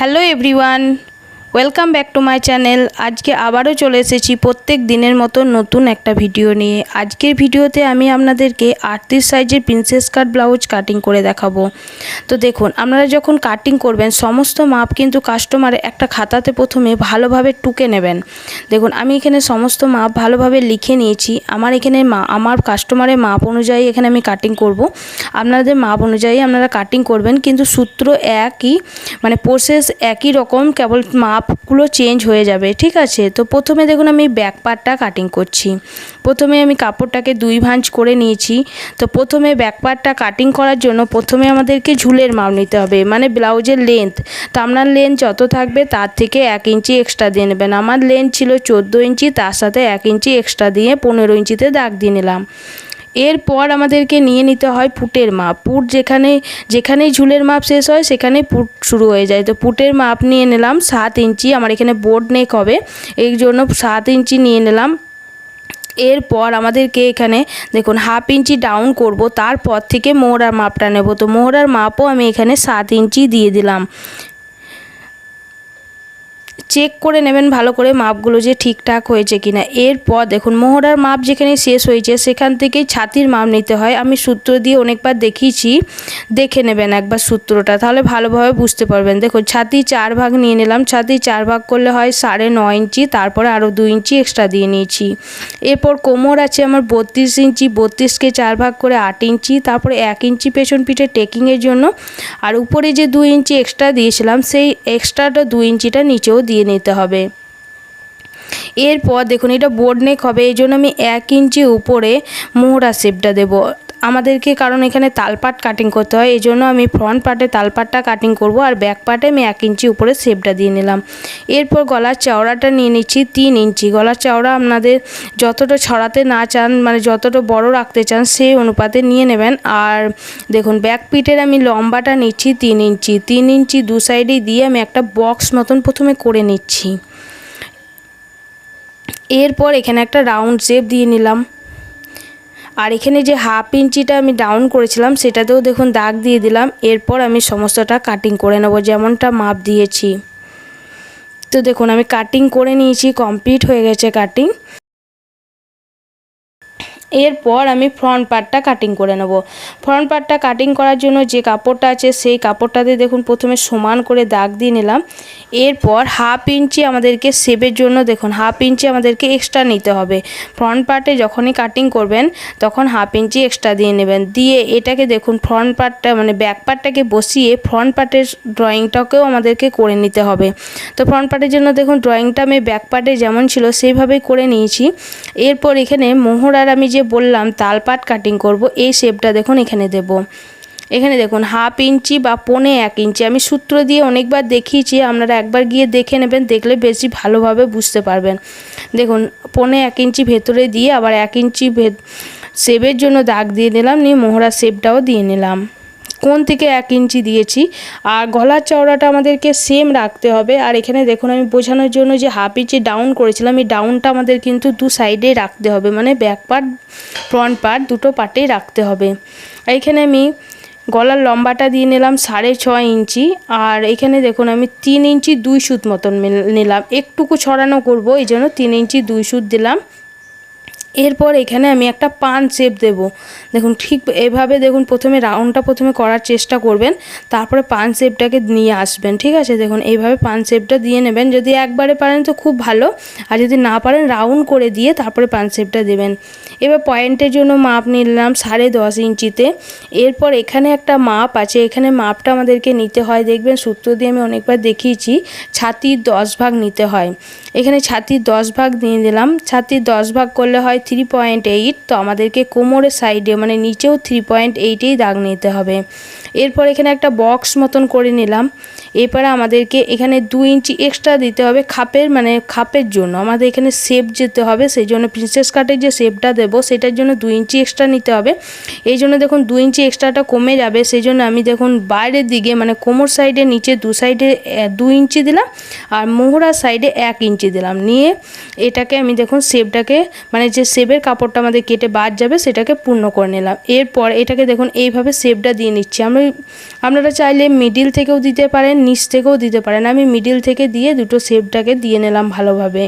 Hello everyone welcome back to my channel আজকে আবারও চলে এসেছি প্রত্যেক দিনের মতো নতুন একটা ভিডিও নিয়ে। আজকের ভিডিওতে আমি আপনাদেরকে আটত্রিশ সাইজের প্রিন্সেস কাট ব্লাউজ কাটিং করে দেখাবো। তো দেখুন, আপনারা যখন কাটিং করবেন, সমস্ত মাপ কিন্তু কাস্টমার একটা খাতাতে প্রথমে ভালোভাবে টুকে নেবেন। দেখুন, আমি এখানে সমস্ত মাপ ভালোভাবে লিখে নিয়েছি। আমার এখানে মা, আমার কাস্টমারের মাপ অনুযায়ী এখানে আমি কাটিং করব। আপনাদের মাপ অনুযায়ী আপনারা কাটিং করবেন, কিন্তু সূত্র একই মানে প্রসেস একই রকম, কেবল মাপগুলো চেঞ্জ হয়ে যাবে, ঠিক আছে? তো প্রথমে দেখুন আমি ব্যাক পার্টটা কাটিং করছি। প্রথমে আমি কাপড়টাকে দুই ভাঁজ করে নিয়েছি। তো প্রথমে ব্যাক পার্টটা কাটিং করার জন্য প্রথমে আমাদেরকে ঝুলের মাপ নিতে হবে মানে ব্লাউজের লেন্থ তো আপনার লেন্থ যত থাকবে তার থেকে এক ইঞ্চি এক্সট্রা দিয়ে নেবেন। আমার লেন্থ ছিল চোদ্দ ইঞ্চি, তার সাথে এক ইঞ্চি এক্সট্রা দিয়ে পনেরো ইঞ্চিতে দাগ দিয়ে নিলাম। এরপর আমাদেরকে নিয়ে নিতে হয় পুটের মাপ। পুট যেখানে, যেখানেই ঝুলের মাপ শেষ হয়, সেখানেই পুট শুরু হয়ে যায়। তো পুটের মাপ নিয়ে নিলাম সাত ইঞ্চি, আমার এখানে বোর্ড নেক হবে, এই জন্য সাত ইঞ্চি নিয়ে নিলাম। এরপর আমাদেরকে এখানে দেখুন হাফ ইঞ্চি ডাউন করব, তারপর থেকে মোহরার মাপটা নেব। তো মোহরার মাপও আমি এখানে সাত ইঞ্চি দিয়ে দিলাম। চেক করে নেবেন ভালো করে মাপগুলো যে ঠিকঠাক হয়েছে কিনা। এরপর দেখুন, মোহরার মাপ যেখানে শেষ হয়েছে, সেখান থেকেই ছাতির মাপ নিতে হয়। আমি সূত্র দিয়ে অনেকবার দেখিয়েছি, দেখে নেবেন একবার সূত্রটা, তাহলে ভালোভাবে বুঝতে পারবেন। দেখুন, ছাতি চার ভাগ নিয়ে নিলাম, ছাতি চার ভাগ করলে হয় সাড়ে নয় ইঞ্চি, তারপরে আরও দু ইঞ্চি এক্সট্রা দিয়ে নিয়েছি। এরপর কোমর আছে আমার বত্রিশ ইঞ্চি, বত্রিশকে চার ভাগ করে আট ইঞ্চি, তারপরে এক ইঞ্চি পেছন পিঠে টেকিংয়ের জন্য, আর উপরে যে দু ইঞ্চি এক্সট্রা দিয়েছিলাম, সেই এক্সট্রাটা দু ইঞ্চিটা নিচেও দিয়ে নিতে হবে। এরপর দেখুন এটা বোর্ড নেক হবে এই জন্য আমি এক ইঞ্চি উপরে মোহরা শেপটা দেবো। আমাদেরকে কারণ এখানে তালপাট কাটিং করতে হয়, এই জন্য আমি ফ্রন্ট পার্টে তালপাটটা কাটিং করব আর ব্যাক পার্টে আমি এক ইঞ্চি উপরে শেপটা দিয়ে নিলাম। এরপর গলার চওড়াটা নিয়ে নিচ্ছি তিন ইঞ্চি। গলার চওড়া আপনাদের যতটা ছড়াতে না চান মানে যতটা বড় রাখতে চান, সেই অনুপাতে নিয়ে নেবেন। আর দেখুন ব্যাক পিটের আমি লম্বাটা নিচ্ছি তিন ইঞ্চি। তিন ইঞ্চি দু সাইডেই দিয়ে আমি একটা বক্স মতন প্রথমে করে নিচ্ছি। এরপর এখানে একটা রাউন্ড শেপ দিয়ে নিলাম। আর এখানে যে হাফ ইঞ্চিটা আমি ডাউন করেছিলাম, সেটাতেও দেখুন দাগ দিয়ে দিলাম। এরপর আমি সমস্তটা কাটিং করে নেব, যেমনটা মাপ দিয়েছি। তো দেখুন, আমি কাটিং করে নিয়েছি কমপ্লিট হয়ে গেছে কাটিং এরপর আমি ফ্রন্ট পার্টটা কাটিং করে নেব। ফ্রন্ট পার্টটা কাটিং করার জন্য যে কাপড়টা আছে, সেই কাপড়টাতে দেখুন প্রথমে সমান করে দাগ দিয়ে নিলাম। এরপর হাফ ইঞ্চি আমাদেরকে সেবের জন্য দেখুন হাফ ইঞ্চি আমাদেরকে এক্সট্রা নিতে হবে। ফ্রন্ট পার্টে যখনই কাটিং করবেন, তখন হাফ ইঞ্চি এক্সট্রা দিয়ে নেবেন। দিয়ে এটাকে দেখুন ফ্রন্ট পার্টটা মানে ব্যাক পার্টটাকে বসিয়ে ফ্রন্ট পার্টের ড্রয়িংটাকেও আমাদেরকে করে নিতে হবে। তো ফ্রন্ট পার্টের জন্য দেখুন ড্রয়িংটা আমি ব্যাক পার্টে যেমন ছিল, সেইভাবেই করে নিয়েছি। এরপর এখানে মোহরার আমি যে বললাম তালপাট কাটিং করব, এই শেপটা দেখুন, এখানে দেব। এখানে দেখুন হাফ ইঞ্চি বা পনে এক ইঞ্চি। আমি সূত্র দিয়ে অনেকবার দেখিয়েছি, আপনারা একবার গিয়ে দেখে নেবেন, দেখলে বেশি ভালোভাবে বুঝতে পারবেন। দেখুন, পনে এক ইঞ্চি ভেতরে দিয়ে আবার এক ইঞ্চি সেবের জন্য দাগ দিয়ে নিলাম, নিয়ে মোহরা শেপটাও দিয়ে নিলাম। কোন থেকে এক ইঞ্চি দিয়েছি। আর গলার চওড়াটা আমাদেরকে সেম রাখতে হবে। আর এখানে দেখুন, আমি বোঝানোর জন্য যে হাফ ইঞ্চি ডাউন করেছিলাম, এই ডাউনটা আমাদের কিন্তু দু সাইডে রাখতে হবে। মানে ব্যাক পার্ট ফ্রন্ট পার্ট দুটো পার্টেই রাখতে হবে। এইখানে আমি গলার লম্বাটা দিয়ে নিলাম সাড়ে ছয় ইঞ্চি। আর এখানে দেখুন, আমি তিন ইঞ্চি দুই সুত মতন নিলাম। একটুকু ছড়ানো করব, এই জন্য তিন ইঞ্চি দুই সুত দিলাম। এরপর এখানে আমি একটা পান শেপ দেব। দেখুন, ঠিক এভাবে দেখুন, প্রথমে রাউন্ডটা প্রথমে করার চেষ্টা করবেন, তারপরে পান শেপটাকে নিয়ে আসবেন, ঠিক আছে? দেখুন, এইভাবে পান শেপটা দিয়ে নেবেন। যদি একবারে পারেন তো খুব ভালো, আর যদি না পারেন, রাউন্ড করে দিয়ে তারপরে পান শেপটা দেবেন। এবার পয়েন্টের জন্য মাপ নিলাম সাড়ে দশ ইঞ্চিতে। এরপর এখানে একটা মাপ আছে, এখানে মাপটা আমাদেরকে নিতে হয়। দেখবেন, সূত্র দিয়ে আমি অনেকবার দেখিয়েছি, ছাতির দশ ভাগ নিতে হয়। এখানে ছাতির দশ ভাগ নিয়ে দিলাম ছাতির দশ ভাগ করলে হয় থ্রি পয়েন্ট এইট তো আমাদেরকে কোমরের সাইডে মানে নিচেও থ্রি পয়েন্ট এইটেই দাগ নিতে হবে। এরপর এখানে একটা বক্স মতন করে নিলাম। এরপরে আমাদেরকে এখানে দু ইঞ্চি এক্সট্রা দিতে হবে খাপের মানে খাপের জন্য। আমাদের এখানে শেপ যেতে হবে, সেই জন্য প্রিন্সেস কাটের যে শেপটা দেবো, সেটার জন্য দু ইঞ্চি এক্সট্রা নিতে হবে। এই জন্য দেখুন দু ইঞ্চি এক্সট্রাটা কমে যাবে, সেই জন্য আমি দেখুন বাইরের দিকে মানে কোমর সাইডে নিচে দু সাইডে দু ইঞ্চি দিলাম আর মোহরার সাইডে এক ইঞ্চি দিলাম। নিয়ে এটাকে আমি দেখুন শেপটাকে মানে যে সেবের কাপড়টা আমাদের কেটে বাদ যাবে, সেটাকে পূর্ণ করে নিলাম এরপর এটাকে দেখুন, এইভাবে সেপটা দিয়ে নিচ্ছি আমি, আপনারা চাইলে মিডিল থেকেও দিতে পারেন, নিচ থেকেও দিতে পারেন আমি মিডিল থেকে দিয়ে দুটো সেপটাকে দিয়ে নিলাম ভালোভাবে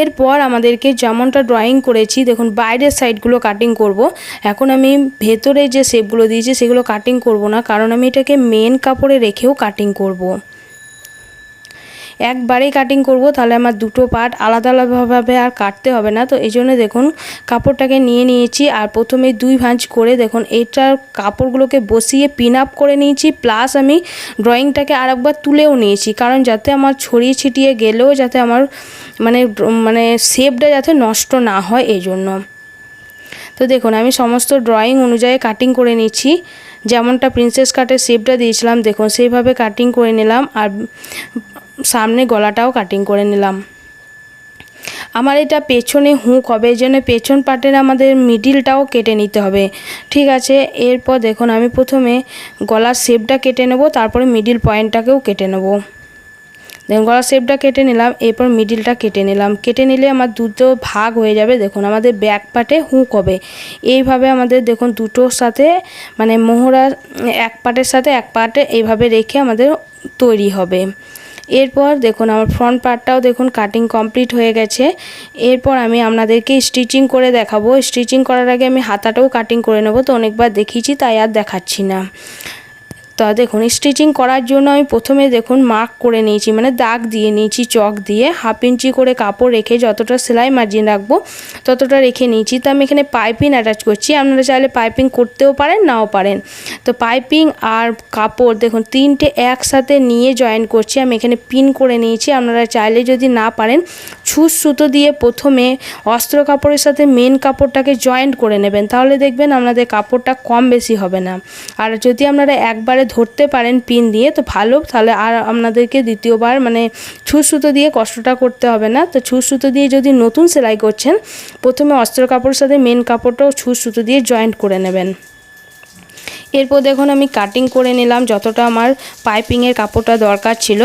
এরপর আমাদেরকে যেমনটা ড্রয়িং করেছি, দেখুন, বাইরের সাইডগুলো কাটিং করব। এখন আমি ভেতরে যে শেপগুলো দিয়েছি, সেগুলো কাটিং করব না, কারণ আমি এটাকে মেন কাপড়ে রেখেও কাটিং করব। একবারেই কাটিং করব, তাহলে আমার দুটো পার্ট আলাদা আলাদাভাবে আর কাটতে হবে না। তো এই জন্য দেখুন, কাপড়টাকে নিয়ে নিয়েছি, আর প্রথমে দুই ভাঁজ করে দেখুন, এইটার কাপড়গুলোকে বসিয়ে পিন আপ করে নিয়েছি প্লাস আমি ড্রয়িংটাকে আরেকবার তুলেও নিয়েছি, কারণ যাতে আমার ছড়িয়ে ছিটিয়ে গেলেও যাতে আমার মানে মানে শেপটা যাতে নষ্ট না হয় এই জন্য। তো দেখুন, আমি সমস্ত ড্রয়িং অনুযায়ী কাটিং করে নিচ্ছি যেমনটা প্রিন্সেস কাটের শেপটা দিয়েছিলাম, দেখুন, সেইভাবে কাটিং করে নিলাম, আর সামনে গলাটাও কাটিং করে নিলাম। আমার এটা পেছনে হুঁক হবে এই জন্য পেছন পাটের আমাদের মিডিলটাও কেটে নিতে হবে। ঠিক আছে, এরপর দেখুন আমি প্রথমে গলার শেপটা কেটে নেব, তারপরে মিডিল পয়েন্টটাকেও কেটে নেব। দেখুন, গলার শেপটা কেটে নিলাম, এরপর মিডিলটা কেটে নিলাম। কেটে নিলে আমার দুটো ভাগ হয়ে যাবে। দেখুন, আমাদের ব্যাক পাটে হুঁক হবে এইভাবে আমাদের দেখুন দুটোর সাথে মানে মোহরা এক পাটের সাথে এক পাটে এইভাবে রেখে আমাদের তৈরি হবে। এরপর দেখুন, আমার ফ্রন্ট পার্টটাও দেখুন কাটিং কমপ্লিট হয়ে গেছে। এরপর আমি আপনাদেরকে স্টিচিং করে দেখাবো। স্টিচিং করার আগে আমি হাতাটাও কাটিং করে নেব। তো অনেকবার দেখিয়েছি, তাই আর দেখাচ্ছি না। তা দেখুন স্টিচিং করার জন্য আমি প্রথমে দেখুন মার্ক করে নিয়েছি মানে দাগ দিয়ে নিয়েছি, চক দিয়ে। হাফ ইঞ্চি করে কাপড় রেখে যতটা সেলাই মার্জিন রাখব, ততটা রেখে নিয়েছি। তো আমি এখানে পাইপিং অ্যাটাচ করছি। আপনারা চাইলে পাইপিং করতেও পারেন, নাও পারেন। তো পাইপিং আর কাপড়, দেখুন, তিনটে একসাথে নিয়ে জয়েন করছি। আমি এখানে পিন করে নিয়েছি। আপনারা চাইলে যদি না পারেন, ছুঁচ সুতো দিয়ে প্রথমে অস্ত্র কাপড়ের সাথে মেন কাপড়টাকে জয়েন্ট করে নেবেন। তাহলে দেখবেন আপনাদের কাপড়টা কম বেশি হবে না। আর যদি আপনারা একবারে ধরতে পারেন পিন দিয়ে, তো ভালো। তাহলে আর আপনাদেরকে দ্বিতীয়বার মানে ছুঁচ সুতো দিয়ে কষ্টটা করতে হবে না। তো ছুঁচ সুতো দিয়ে যদি নতুন সেলাই করছেন, প্রথমে অস্ত্র কাপড়ের সাথে মেন কাপড়টাও ছুঁচ সুতো দিয়ে জয়েন্ট করে নেবেন। এরপর দেখুন আমি কাটিং করে নিলাম, যতটা আমার পাইপিংয়ের কাপড়টা দরকার ছিল।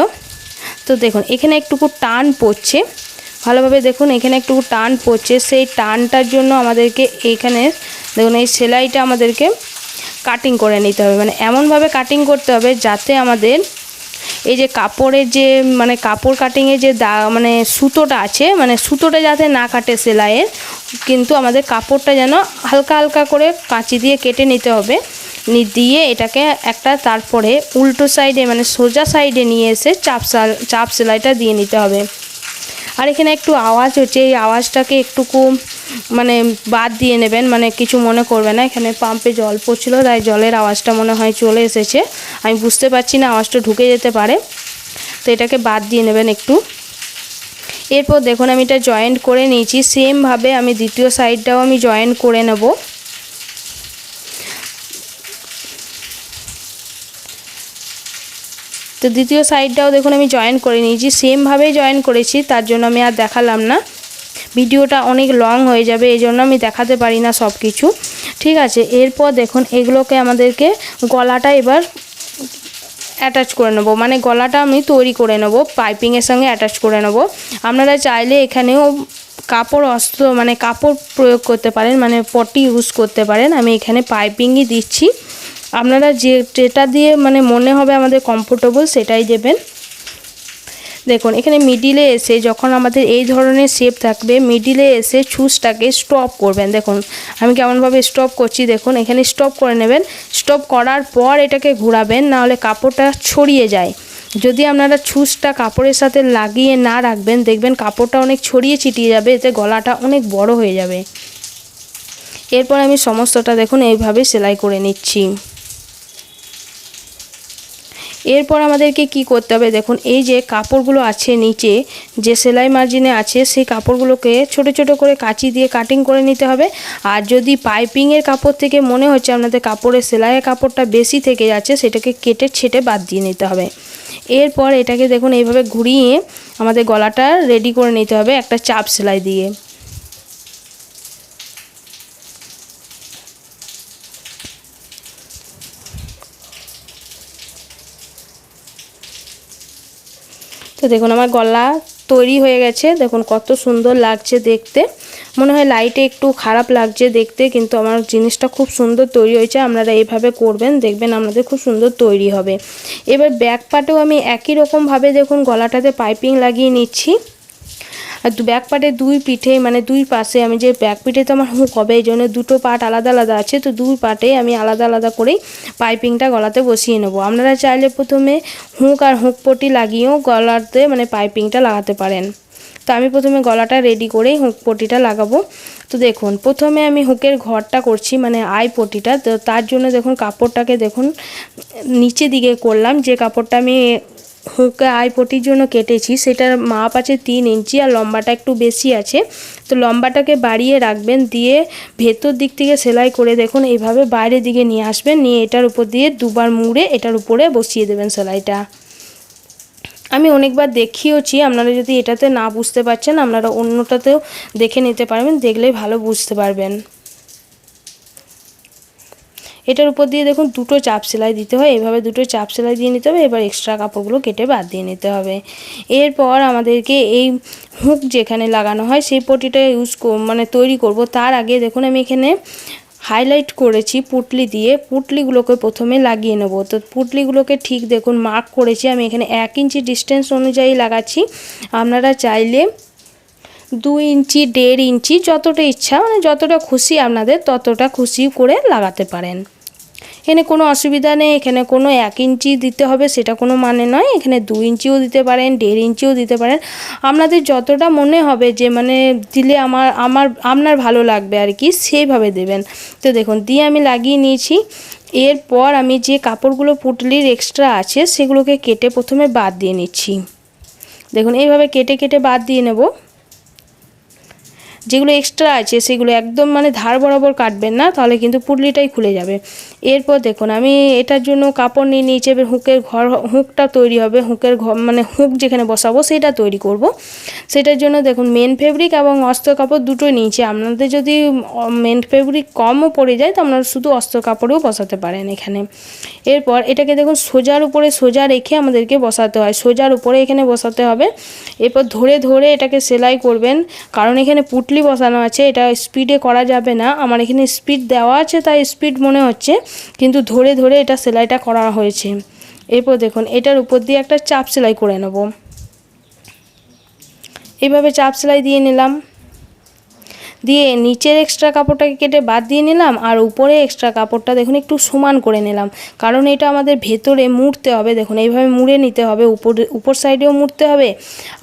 তো দেখুন, এখানে একটুকু টান পড়ছে। ভালোভাবে দেখুন, এখানে একটু টান পড়ছে। সেই টানটার জন্য আমাদেরকে এইখানে দেখুন, এই সেলাইটা আমাদেরকে কাটিং করে নিতে হবে। মানে এমনভাবে কাটিং করতে হবে যাতে আমাদের এই যে কাপড়ের যে মানে কাপড় কাটিংয়ে যে দা মানে সুতোটা আছে মানে সুতোটা যাতে না কাটে সেলাইয়ের, কিন্তু আমাদের কাপড়টা যেন হালকা হালকা করে কাঁচি দিয়ে কেটে নিতে হবে। দিয়ে এটাকে একটা তারপরে উল্টো সাইডে মানে সোজা সাইডে নিয়ে এসে চাপ চাপ সেলাইটা দিয়ে নিতে হবে। আর এখানে একটু আওয়াজ হচ্ছে, এই আওয়াজটাকে একটুকু মানে বাদ দিয়ে নেবেন মানে কিছু মনে করবে না। এখানে পাম্পে জল পড়ছিলো, তাই জলের আওয়াজটা মনে হয় চলে এসেছে। আমি বুঝতে পারছি না আওয়াজটা ঢুকে যেতে পারে। তো এটাকে বাদ দিয়ে নেবেন একটু। এরপর দেখুন, আমি এটা জয়েন্ট করে নিয়েছি। সেমভাবে আমি দ্বিতীয় সাইডটাও আমি জয়েন্ট করে নেব। তো দ্বিতীয় সাইডটাও দেখুন আমি জয়েন করে নিয়েছি সেমভাবেই জয়েন করেছি, তার জন্য আমি আর দেখালাম না। ভিডিওটা অনেক লং হয়ে যাবে, এই জন্য আমি দেখাতে পারি না সব কিছু ঠিক আছে, এরপর দেখুন এগুলোকে আমাদেরকে গলাটা এবার অ্যাটাচ করে নেব। মানে গলাটা আমি তৈরি করে নেব পাইপিংয়ের সঙ্গে অ্যাটাচ করে নেব। আপনারা চাইলে এখানেও কাপড় অস্ত্র মানে কাপড় প্রয়োগ করতে পারেন মানে পটি ইউজ করতে পারেন। আমি এখানে পাইপিংই দিচ্ছি। আপনারা যে যেটা দিয়ে মানে মনে হবে আমাদের কমফোর্টেবল সেটাই দেবেন। দেখুন, এখানে মিডিলে এসে যখন আমাদের এই ধরনের শেপ থাকবে মিডিলে এসে ছুসটাকে স্টপ করবেন। দেখুন, আমি কেমনভাবে স্টপ করছি, দেখুন, এখানে স্টপ করে নেবেন। স্টপ করার পর এটাকে ঘোরাবেন নাহলে কাপড়টা ছড়িয়ে যায়। যদি আপনারা ছুসটা কাপড়ের সাথে লাগিয়ে না রাখবেন, দেখবেন কাপড়টা অনেক ছড়িয়ে ছিটিয়ে যাবে, এতে গলাটা অনেক বড় হয়ে যাবে। এরপর আমি সমস্তটা দেখুন, এইভাবে সেলাই করে নিচ্ছি। এরপর আমাদেরকে কি করতে হবে? দেখুন, এই যে কাপড়গুলো আছে নিচে, যে সেলাই মার্জিনে আছে, সেই কাপড়গুলোকে ছোট ছোট করে কাঁচি দিয়ে কাটিং করে নিতে হবে। আর যদি পাইপিংয়ের কাপড় থেকে মনে হচ্ছে আপনাদের কাপড়ের সেলাইয়ের কাপড়টা বেশি থেকে যাচ্ছে, সেটাকে কেটে ছেটে বাদ দিয়ে নিতে হবে। এরপর এটাকে দেখুন, এইভাবে ঘুরিয়ে আমাদের গলাটা রেডি করে নিতে হবে একটা চাপ সেলাই দিয়ে। তো দেখুন আমার গলা তৈরি হয়ে গেছে। দেখুন কত সুন্দর লাগছে দেখতে। মনে হয় লাইটে একটু খারাপ লাগছে দেখতে, কিন্তু আমার জিনিসটা খুব সুন্দর তৈরি হয়েছে। আপনারা এইভাবে করবেন, দেখবেন আপনাদের খুব সুন্দর তৈরি হবে। এবার ব্যাক পার্টেও আমি একই রকমভাবে দেখুন গলাটাতে পাইপিং লাগিয়ে নিচ্ছি। আর ব্যাক পার্টের দুই পিঠে মানে দুই পাশে আমি যে ব্যাক পিঠে তো আমার হুক হবে এই জন্য দুটো পার্ট আলাদা আলাদা আছে, তো দুই পার্টে আমি আলাদা আলাদা করেই পাইপিংটা গলাতে বসিয়ে নেব। আপনারা চাইলে প্রথমে হুঁক আর হুঁক পটি লাগিয়েও গলাতে মানে পাইপিংটা লাগাতে পারেন। তো আমি প্রথমে গলাটা রেডি করেই হুঁক পটিটা লাগাবো। তো দেখুন, প্রথমে আমি হুকের ঘরটা করছি মানে আই পটিটা তো তার জন্য দেখুন, কাপড়টাকে দেখুন নিচে দিকে করলাম। যে কাপড়টা আমি হুকে আই পটির জন্য কেটেছি, সেটার মাপ আছে তিন ইঞ্চি আর লম্বাটা একটু বেশি আছে। তো লম্বাটাকে বাড়িয়ে রাখবেন, দিয়ে ভেতর দিক থেকে সেলাই করে দেখুন, এইভাবে বাইরের দিকে নিয়ে আসবেন, নিয়ে এটার উপর দিয়ে দুবার মুড়ে এটার উপরে বসিয়ে দেবেন সেলাইটা। আমি অনেকবার দেখিয়েওছি, আপনারা যদি এটাতে না বুঝতে পারছেন, আপনারা অন্যটাতেও দেখে নিতে পারবেন, দেখলেই ভালো বুঝতে পারবেন। এটার উপর দিয়ে দেখুন দুটো চাপ সেলাই দিতে হয়। এভাবে দুটো চাপ সেলাই দিয়ে নিতে হবে। এবার এক্সট্রা কাপড়গুলো কেটে বাদ দিয়ে নিতে হবে। এরপর আমাদেরকে এই হুক যেখানে লাগানো হয়, সেই পটিটা ইউজ মানে তৈরি করব। তার আগে দেখুন আমি এখানে হাইলাইট করেছি পুটলি দিয়ে। পুটলিগুলোকে প্রথমে লাগিয়ে নেব। তো পুটলিগুলোকে ঠিক দেখুন মার্ক করেছি। আমি এখানে এক ইঞ্চি ডিস্টেন্স অনুযায়ী লাগাচ্ছি। আপনারা চাইলে দু ইঞ্চি, দেড় ইঞ্চি যতটা ইচ্ছা মানে যতটা খুশি আপনাদের ততটা খুশি করে লাগাতে পারেন। এখানে কোনো অসুবিধা নেই, এখানে কোনো এক ইঞ্চি দিতে হবে, সেটা কোনো মানে নয়। এখানে দু ইঞ্চিও দিতে পারেন, দেড় ইঞ্চিও দিতে পারেন। আপনাদের যতটা মনে হবে যে মানে দিলে আমার আমার, আপনার ভালো লাগবে আর কি, সেইভাবে দেবেন। তো দেখুন, দিয়ে আমি লাগিয়ে নিয়েছি। এরপর আমি যে কাপড়গুলো পুটলির এক্সট্রা আছে, সেগুলোকে কেটে প্রথমে বাদ দিয়ে নিচ্ছি। দেখুন, এইভাবে কেটে কেটে বাদ দিয়ে নেব। যেগুলো এক্সট্রা আছে, সেগুলো একদম মানে ধার বরাবর কাটবেন না, তাহলে কিন্তু পুটলিটাই খুলে যাবে। এরপর দেখুন, আমি এটার জন্য কাপড় নিয়ে নিয়েছি, এবার হুঁকের ঘর, হুঁকটা তৈরি হবে, হুঁকের ঘর মানে হুঁক যেখানে বসাবো, সেটা তৈরি করব। সেটার জন্য দেখুন মেন ফেব্রিক এবং অস্ত্র কাপড় দুটোই নিয়েছি। আপনাদের যদি মেন ফেব্রিক কমও পড়ে যায়, তো আপনারা শুধু অস্ত্র কাপড়েও বসাতে পারেন এখানে। এরপর এটাকে দেখুন, সোজার উপরে সোজা রেখে আমাদেরকে বসাতে হয়। সোজার উপরে এখানে বসাতে হবে। এরপর ধরে ধরে এটাকে সেলাই করবেন, কারণ এখানে পুট পুটলি বসানো আছে, এটা স্পিডে করা যাবে না। আমার এখানে স্পিড দেওয়া আছে, তাই স্পিড মনে হচ্ছে, কিন্তু ধরে ধরে এটা সেলাইটা করা হয়েছে। এরপর দেখুন, এটার উপর দিয়ে একটা চাপ সেলাই করে নেব। এইভাবে চাপ সেলাই দিয়ে নিলাম। দিয়ে নিচের এক্সট্রা কাপড়টাকে কেটে বাদ দিয়ে নিলাম আর উপরে এক্সট্রা কাপড়টা দেখুন একটু সমান করে নিলাম। কারণ এটা আমাদের ভেতরে মুড়তে হবে, দেখুন এইভাবে মুড়ে নিতে হবে, উপর উপর সাইডেও মুড়তে হবে।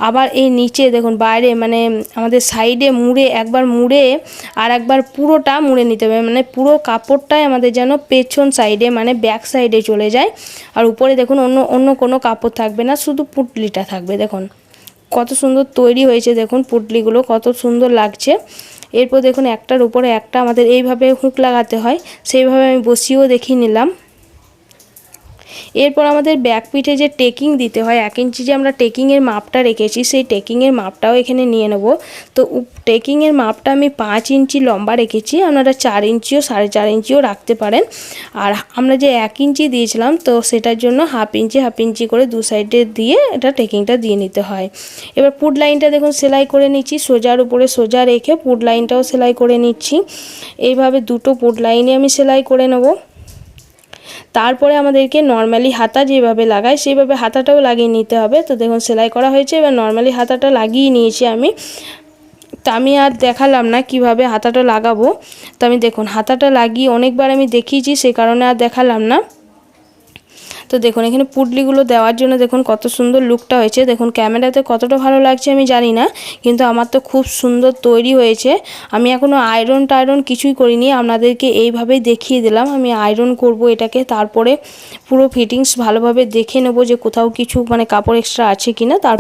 আবার এই নিচে দেখুন বাইরে মানে আমাদের সাইডে মুড়ে একবার মুড়ে আর একবার পুরোটা মুড়ে নিতে হবে। মানে পুরো কাপড়টাই আমাদের যেন পেছন সাইডে মানে ব্যাক সাইডে চলে যায়। আর উপরে দেখুন অন্য অন্য কোনো কাপড় থাকবে না, শুধু পুটলিটা থাকবে, দেখুন। কত সুন্দর তৈরি হয়েছে দেখুন পুটলিগুলো, কত সুন্দর লাগছে। এরপর দেখুন একটার উপরে একটা আমাদের এইভাবে হুক লাগাতে হয়, সেইভাবে আমি বসিয়েও দেখিয়ে নিলাম। এরপর আমাদের ব্যাক পিঠে যে টেকিং দিতে হয়, এক ইঞ্চি যে আমরা টেকিংয়ের মাপটা রেখেছি, সেই টেকিংয়ের মাপটাও এখানে নিয়ে নেব। তো টেকিংয়ের মাপটা আমি পাঁচ ইঞ্চি লম্বা রেখেছি, আপনারা চার ইঞ্চিও, সাড়ে চার ইঞ্চিও রাখতে পারেন। আর আমরা যে এক ইঞ্চি দিয়েছিলাম, তো সেটার জন্য হাফ ইঞ্চি হাফ ইঞ্চি করে দু সাইডে দিয়ে এটা টেকিংটা দিয়ে নিতে হয়। এবার পুট লাইনটা দেখুন, সেলাই করে নিচ্ছি, সোজার উপরে সোজা রেখে পুট লাইনটাও সেলাই করে নিচ্ছি। এইভাবে দুটো পুট লাইনে আমি সেলাই করে নেব। তারপরে আমাদেরকে নর্মালি হাতা যেভাবে লাগায়, সেইভাবে হাতাটাও লাগিয়ে নিতে হবে। তো দেখুন, সেলাই করা হয়েছে, এবার নর্মালি হাতাটা লাগিয়ে নিয়েছি আমি। তো আমি আর দেখালাম না কীভাবে হাতাটা লাগাবো। তো আমি দেখুন, হাতাটা লাগিয়ে অনেকবার আমি দেখিয়েছি, সে কারণে আর দেখালাম না। তো দেখুন, এখানে পুটলিগুলো দেওয়ার জন্য দেখুন কত সুন্দর লুকটা হয়েছে। দেখুন ক্যামেরাতে কতটা ভালো লাগছে আমি জানি না, কিন্তু আমার তো খুব সুন্দর তৈরি হয়েছে। আমি এখনও আয়রন টায়রন কিছুই করিনি, আপনাদেরকে এইভাবেই দেখিয়ে দিলাম। আমি আয়রন করব এটাকে, তারপরে পুরো ফিটিংস ভালোভাবে দেখে নেব যে কোথাও কিছু মানে কাপড় এক্সট্রা আছে কি না তার